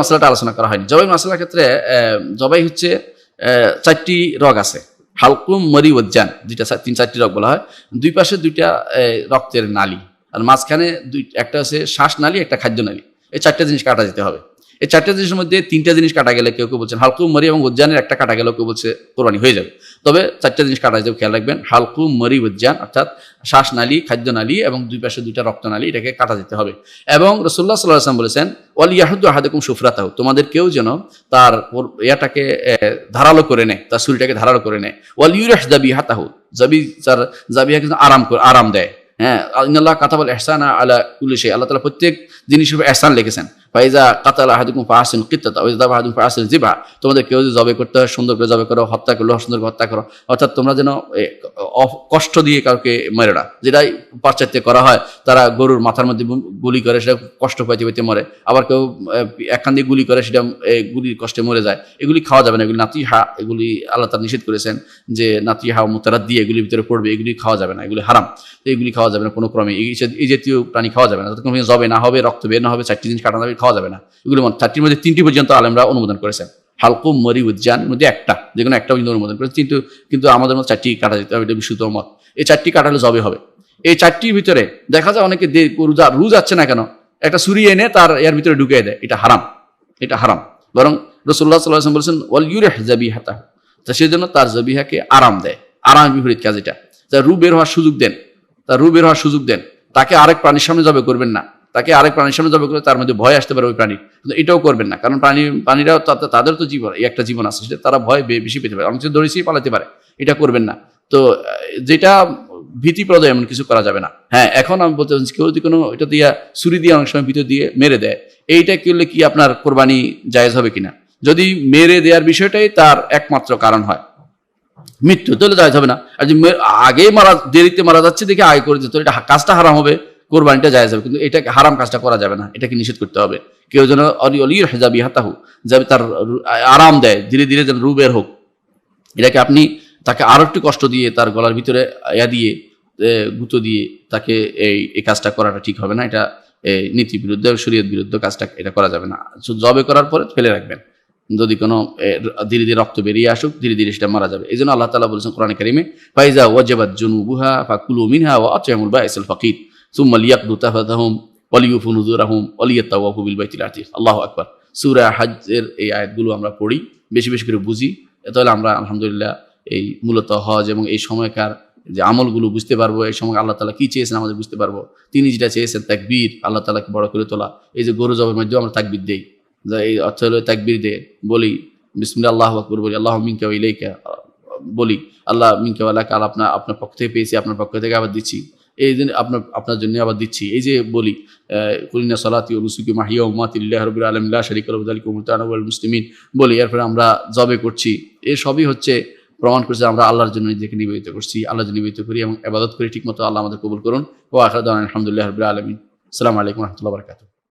মশলাটা আলোচনা করা হয়নি। জবাই মশলার ক্ষেত্রে জবাই হচ্ছে চারটি রগ আছে। হালকুম, মরি, ওজ্জান, দুইটা তিন চারটি রগ বলা হয়। দুই পাশে দুইটা রক্তের নালী। আর মাঝখানে দুই একটা হচ্ছে শ্বাস নালী, একটা খাদ্য নালী। এই চারটা জিনিস কাটা যেতে হবে। এই চারটা জিনিসের মধ্যে তিনটা জিনিস কাটা গেলে কেউ কেউ বলছেন হালকু মরি এবং উজ্জানের একটা কাটা গেলেও কেউ বলছে কোরবানি হয়ে যাবে। তবে চারটা জিনিস কাটা যেতে হবে, খেয়াল রাখবেন হালকু মরি উজ্জান অর্থাৎ শ্বাস নালী খাদ্য নালী এবং দুই পাশে দুইটা রক্ত নালী এটাকে কাটা যেতে হবে। এবং রসুল্লাহ সাল্লাহ আসলাম বলেছেন ওয়াল ইয়াহুদ্দু আহাদুকুম সুফরাতাহু তোমাদের কেউ যেন তার ইয়াটাকে ধারালো করে নেয় তার শরীরটাকে ধারালো করে নেয়। ওয়াল ইউরাস হাতাহু জাবি তার যেন আরাম করে আরাম দেয়। হ্যাঁ আল্লাহ কাতাবল এহসান আলা কুলিশে আল্লাহ তালা প্রত্যেক জিনিসের উপর এহসান লিখেছেন। ফাইজা কাতাল আহাদুকুম ফাহাসিন কিত্তাত ওয়াইজা আহাদুকুম ফাহাসিন জিবা তোমাদের কেউ যদি জবে করতে হয়, সুন্দর করে জবে করো, হত্যা করল সুন্দর করে হত্যা করো, অর্থাৎ তোমরা যেন কষ্ট দিয়ে কাউকে মেরে না। যেটাই পাশ্চাত্যে করা হয়, তারা গরুর মাথার মধ্যে গুলি করে, সেটা কষ্ট পাইতে পাইতে মরে। আবার কেউ একখান দিয়ে গুলি করে, সেটা গুলির কষ্টে মরে যায়। এগুলি খাওয়া যাবে না, এগুলি নাতি হা এগুলি আল্লাহ তার নিষেধ করেছেন যে নাতি হা মুতারা দিয়ে এগুলির ভিতরে পড়বে, এগুলি খাওয়া যাবে না, এগুলি হারাম। এগুলি খাওয়া যাবে না কোনো ক্রমে। এই জাতীয় প্রাণী খাওয়া যাবে না। যতক্ষণ জবে না হবে, রক্ত বের না হবে, চারটি জিনিস কাটানো হবে খাওয়া যাবে না। এগুলি চারটির মধ্যে তিনটি পর্যন্ত আলেমরা অনুমোদন করেছেন হালকুম মরি, উজ্জান, মধ্যে একটা, যে কোনো একটা পর্যন্ত অনুমোদন করেছে। কিন্তু কিন্তু আমাদের মধ্যে চারটি কাটা যেতে হবে, এটা বিশুদ্ধ মত। এই চারটি কাটালে জবে হবে। এই চারটির ভিতরে দেখা যায় অনেকে দে- গরু যা- রু যাচ্ছে না কেন? একটা ছুরি এনে তার এর ভিতরে ঢুকিয়ে দেয়। এটা হারাম। এটা হারাম। বরং রসুল্লাহ সাল্লাহ বলছেন ওয়াল ইউরেহ জাবি হাতা তা সেই জন্য তার জবিহাকে আরাম দেয়। আরাম বিপরীত কাজ এটা। তা রু বের হওয়ার সুযোগ দেন। তার রু বের হওয়ার সুযোগ দেন। তাকে আরেক প্রাণীর সামনে জবে করবেন না। তাকে আরেক প্রাণীর সামনে জবে করে তার মধ্যে ভয় আসতে পারে ওই প্রাণী। কিন্তু এটাও করবেন না। কারণ প্রাণী প্রাণীরাও তাদের তো জীবন এই একটা জীবন আছে সেটা তারা ভয় বেশি পেতে পারে। অনেক দড়িয়েই পালাতে পারে। এটা করবেন না। তো যেটা ভীতিপ্রদ এমন কিছু করা যাবে না। হ্যাঁ এখন আমি বলতে চাচ্ছি, কেউ যদি কোনো এটা দিয়ে ছুরি দিয়ে অনেক সময় ভিতর দিয়ে মেরে দেয় এইটা করলে কি আপনার কোরবানি জায়েজ হবে কিনা? যদি মেরে দেওয়ার বিষয়টাই তার একমাত্র কারণ হয়। মৃত্যু তাহলে জায়েজ হবে না। আর যে মে- আগে মারা দেরিতে মারা যাচ্ছে দেখে আয় করে দিতে এটা কাজটা হারাম হবে। কোরবানিটা যায় হবে, কিন্তু এটাকে হারাম কাজটা করা যাবে না, এটাকে নিষেধ করতে হবে। কেউ যেন অলি অলির হেজাবি হাতাহু, যাবে তার আরাম দেয়, ধীরে ধীরে যেন রু বের হোক। এটাকে আপনি তাকে আরও একটু কষ্ট দিয়ে, তার গলার ভিতরে ইয়া দিয়ে গুঁতো দিয়ে তাকে এই এই কাজটা করাটা ঠিক হবে না, এটা নীতি বিরুদ্ধে শরীয়ত বিরুদ্ধ কাজটা, এটা করা যাবে না। জবে করার পরে ফেলে রাখবেন। যদি কোনো ধীরে ধীরে রক্ত বেরিয়ে আসুক, ধীরে ধীরে সেটা মারা যাবে। এই জন্য আল্লাহ তালা বলেছেন কোরআন কারিমে, ফাইজা ওয়াজাবাত জুনুবুহা ফাকুলু মিনহা ওয়া আত'আমুল বাইসাল ফাকির। সুম্মা লিয়াকদু তাফাতাহুম ওয়ালিউফু নুযুরাহুম ওয়ালিয়াত্তাওয়াফু বিল বাইতিল আতিক আল্লাহু আকবার সূরা হজ্জের এই আয়াতগুলো আমরা পড়ি, বেশি বেশি করে বুঝি। তাহলে আমরা আলহামদুলিল্লাহ এই মূলত হজ এবং এই সময়কার যে আমলগুলো বুঝতে পারব, এই সময় আল্লাহ তালা কি চেয়েছেন আমাদের বুঝতে পারব। তিনি যেটা চেয়েছেন, তাকবীর, আল্লাহ তালাকে বড় করে তোলা। এই যে গরু জবের মধ্যেও আমরা তাকবীর দেই। এই অর্থ হলো তাকবীর দে, বলি, বিসমিল্লাহ আল্লাহ আকবর বলি, আল্লাহ ওয়া ইলাইকা বলি, আল্লাহ মিনকা ওয়া লাকা আপনার আপনার পক্ষ থেকে পেয়েছি, আপনার পক্ষ থেকে আবার দিচ্ছি। এই জন্য আপনার আপনার জন্য আবার দিচ্ছি। এই যে বলি কুলিনা সালাতি রুসুকি মাহিয়া উমাতিল্লাহ রবিল আলমিল্লা শরিক আলবদালিক মুতানুল মুসলিমিন। বলি, এরপরে আমরা জবে করছি। এ সবই হচ্ছে প্রমাণ করছে আমরা আল্লাহর জন্য নিজেকে নিবেদিত করছি, আল্লাহর জন্য নিবেদিত করি এবং আবাদত করি। ঠিকমতো আল্লাহ আমাদের কবুল করুন। ও আখরাদ আলহামদুলিল্লাহ রবিল আলমিন। আসসালামু আলাইকুম রহমতুল্লাহ বারকাতুহ।